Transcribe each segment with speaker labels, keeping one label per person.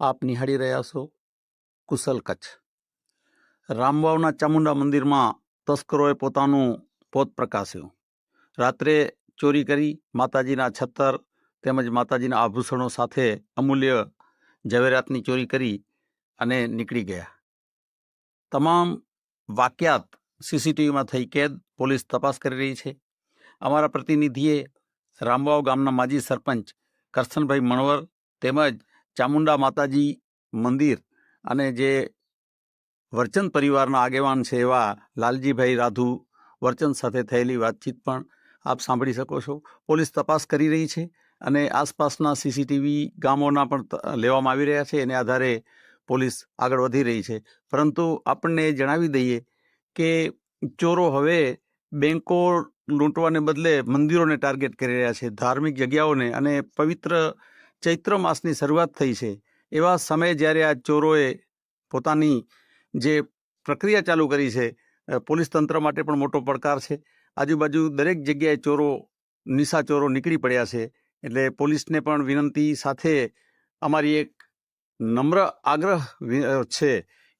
Speaker 1: આપ નિહાળી રહ્યા છો કુશલ કચ્છ. રામવાવના ચામુંડા મંદિરમાં તસ્કરોએ પોતાનું પોત પ્રકાશ્યું. રાત્રે ચોરી કરી માતાજીના છત્તર તેમજ માતાજીના આભૂષણો સાથે અમૂલ્ય ઝવેરાતની ચોરી કરી અને નીકળી ગયા. તમામ વાક્યાત સીસીટીવીમાં થઈ કેદ પોલીસ તપાસ કરી રહી છે. અમારા પ્રતિનિધિએ રામવાવ ગામના માજી સરપંચ કરશનભાઈ મણવર તેમજ ચામુંડા માતાજી મંદિર અને જે વર્ચન પરિવારના આગેવાન છે એવા લાલજીભાઈ રાધુ વર્ચન સાથે થયેલી વાતચીત પણ આપ સાંભળી શકો છો. પોલીસ તપાસ કરી રહી છે અને આસપાસના સીસીટીવી ગામોના પણ લેવામાં આવી રહ્યા છે. એને આધારે પોલીસ આગળ વધી રહી છે. પરંતુ આપણને જણાવી દઈએ કે ચોરો હવે બેંકો લૂંટવાને બદલે મંદિરોને ટાર્ગેટ કરી રહ્યા છે. ધાર્મિક જગ્યાઓને અને પવિત્ર ચૈત્ર માસની શરૂઆત થઈ છે. એવા સમયે જ્યારે આ ચોરોએ પોતાની જે પ્રક્રિયા ચાલુ કરી છે પોલીસ તંત્ર માટે પણ મોટો પડકાર છે. આજુબાજુ દરેક જગ્યાએ ચોરો નિશા ચોરો નીકળી પડ્યા છે. એટલે પોલીસને પણ વિનંતી સાથે અમારી એક નમ્ર આગ્રહ છે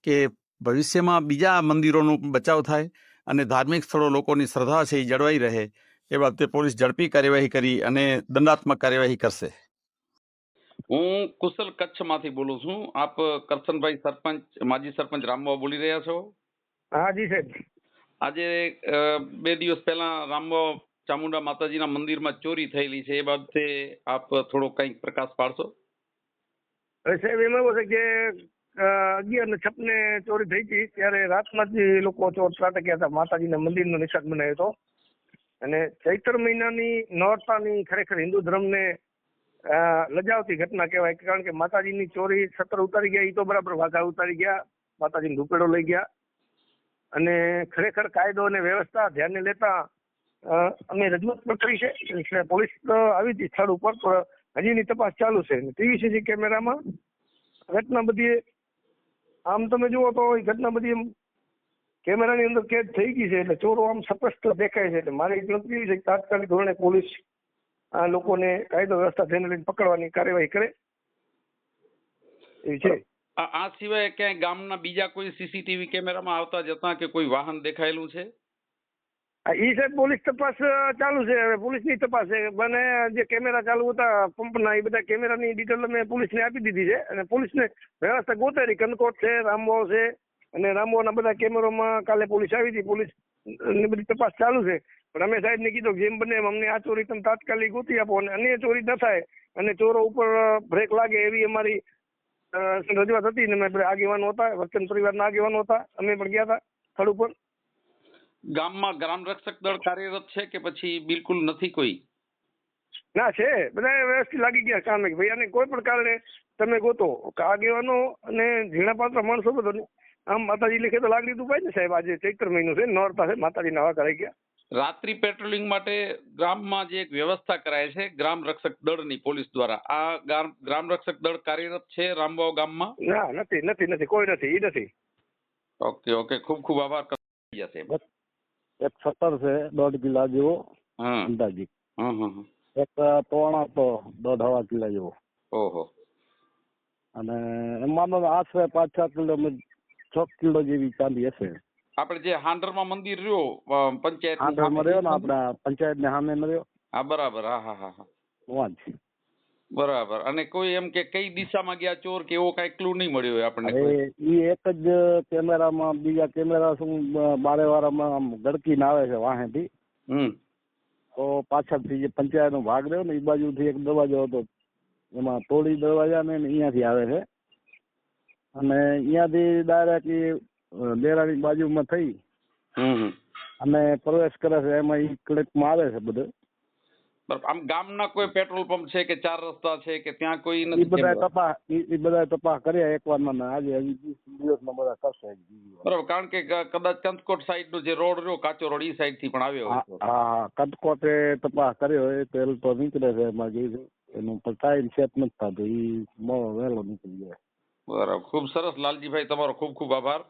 Speaker 1: કે ભવિષ્યમાં બીજા મંદિરોનો બચાવ થાય અને ધાર્મિક સ્થળો લોકોની શ્રદ્ધા છે એ જળવાઈ રહે, એ બાબતે પોલીસ ઝડપી કાર્યવાહી કરી અને દંડાત્મક કાર્યવાહી કરશે.
Speaker 2: હું કુશલ કચ્છમાંથી બોલું છું. આપ કરશનભાઈ સરપંચ માજી સરપંચ રામબાવા બોલી રહ્યા છો?
Speaker 3: હા જી સાહેબ.
Speaker 2: આજે બે દિવસ પહેલા રામબાવા ચામુંડા માતાજીના મંદિરમાં ચોરી થયેલી છે. એ બાબતે આપ થોડો કંઈક પ્રકાશ પાડશો?
Speaker 3: સાહેબ એમાં એવું છે કે અગિયાર ને છપને ચોરી થઈ હતી. ત્યારે રાતમાં જ લોકો ચોર ત્રાટક્યા હતા. માતાજીના મંદિરનો નિશાન બનાવ્યો હતો. અને ચૈત્ર મહિનાની નોરતાની ખરેખર હિન્દુ ધર્મને લજાવતી ઘટના કહેવાય, કારણ કે માતાજીની ચોરી છત્ર ઉતારી ગયા એ તો બરાબર વાઘા ઉતારી ગયા, માતાજીનો રૂપેડો લઈ ગયા. અને ખરેખર કાયદો અને વ્યવસ્થા ધ્યાને લેતા અમે રજૂઆત પણ કરી છે. એટલે પોલીસ આવી હતી સ્થળ ઉપર હજીની તપાસ ચાલુ છે. ટીવીસીસી કેમેરામાં ઘટના બધી, આમ તમે જુઓ તો એ ઘટના બધી કેમેરાની અંદર કેદ થઈ ગઈ છે. એટલે ચોરો આમ સ્પષ્ટ દેખાય છે. એટલે મારી ગણતરી છે તાત્કાલિક ધોરણે પોલીસ આ લોકોને કાયદો વ્યવસ્થા ધ્યાને લઈને પકડવાની કાર્યવાહી કરે. એવી છે.
Speaker 2: આ આ સિવાય ક્યાંય ગામના બીજા કોઈ સીસીટીવી કેમેરામાં આવતા જતા કે કોઈ વાહન દેખાયેલું છે?
Speaker 3: આ ઈ સાહેબ પોલીસ તપાસ ચાલુ છે. હવે પોલીસની તપાસ છે. મને જે કેમેરા ચાલુ હતા પંપના એ બધા કેમેરાની ડિટેલ અમે પોલીસને આપી દીધી છે. અને પોલીસને વ્યવસ્થા ગોતેરી કનકોટ છે રામવાવ છે અને રામવાવના બધા કેમેરામાં કાલે પોલીસ આવી હતી. પોલીસની બધી તપાસ ચાલુ છે. પણ અમે સાહેબને કીધું કે જેમ બને એમ અમને આ ચોરી તમે તાત્કાલિક ગોતી આપો અને અન્ય ચોરી ન થાય અને ચોરો ઉપર બ્રેક લાગે એવી અમારી રજૂઆત હતી ને અમે આગેવાનો હતા વચન પરિવારના આગેવાનો હતા. અમે પણ ગયા હતા સ્થળ ઉપર.
Speaker 2: ગામમાં ગ્રામ રક્ષક દળ કાર્યરત છે કે પછી બિલકુલ નથી કોઈ?
Speaker 3: ના છે. બધા વ્યવસ્થિત લાગી ગયા કામે. કે ભાઈ આને કોઈ પણ કારણે તમે ગોતો. કે આગેવાનો અને ઝીણાપાત્ર માણસો બધો આમ માતાજી લેખે તો લાગણી દુભાઈ ને સાહેબ આજે ચૈત્ર મહિનો છે નોર પાસે માતાજીના હવા કરાઈ ગયા.
Speaker 2: રાત્રિ પેટ્રોલિંગ માટે ગ્રામમાં જે એક વ્યવસ્થા કરાય છે ગ્રામ રક્ષક દળની પોલીસ દ્વારા. આ ગામ ગ્રામ રક્ષક દળ કાર્યરત છે રામબાવ ગામમાં?
Speaker 3: ના નથી નથી નથી કોઈ નથી એ નથી.
Speaker 2: ઓકે ઓકે ખૂબ ખૂબ આભાર. કરી જશે
Speaker 4: એક સત્તર છે દોઢ કિલા જેવો.
Speaker 2: હા.
Speaker 4: અંદાજી. એક તોણા તો દોઢ હવા કિલા જેવો.
Speaker 2: ઓહો.
Speaker 4: અને એમાં આશરે પાંચ છ કિલો છ કિલો જેવી ચાંદી હશે.
Speaker 2: આપણે જે હાંડરમાં મંદિર રહ્યો પંચાયત
Speaker 4: હાંડરમાં રહ્યો ને આપણા પંચાયત ને સામે રહ્યો?
Speaker 2: હા બરાબર. હા હા હા હા. બરાબર. અને કોઈ એમ કે કઈ દિશામાં ગયા ચોર કે એવો કઈ ક્લુ નહીં મળ્યો આપણને
Speaker 4: એ એક જ કેમેરામાં બીજા કેમેરા શું બારે વારામાં આમ ગડકીને આવે છે વાહેથી.
Speaker 2: હમ.
Speaker 4: તો પાછળથી જે પંચાયતનો ભાગ રહ્યો ને એ બાજુથી એક દરવાજો હતો. એમાં તોડી દરવાજા ને અહીંયાથી આવે છે. અને અહીંયાથી ડાયરેક્ટ દેરાની બાજુમાં થઈ. અને પ્રવેશ કરે છે એમાં ઈ ક્લિપમાં આવે છે બધું.
Speaker 2: આમ ગામના કોઈ પેટ્રોલ પંપ છે કે ચાર રસ્તા છે કે ત્યાં કોઈ નથી
Speaker 4: બધા તપાસ ઈ બધા તપાસ કર્યા એકવારમાં ને આજે હજી વીસ દિવસમાં બધા કરશે
Speaker 2: બરોબર. કારણ કે કદાચ ચંદકોટ સાઈડ નો જે રોડ રહ્યો કાચો રોડ ઈ સાઈડથી પણ આવ્યો
Speaker 4: હા
Speaker 2: હોય
Speaker 4: હા હા, તપાસ કર્યો એ તેલ તો નીકળે છે એમાં જે એનું પણ ટાઈમ સેટ નથી થતો. ઈ બહુ વહેલો નીકળી જાય.
Speaker 2: બરાબર. ખૂબ સરસ લાલજીભાઈ તમારો ખૂબ ખૂબ આભાર.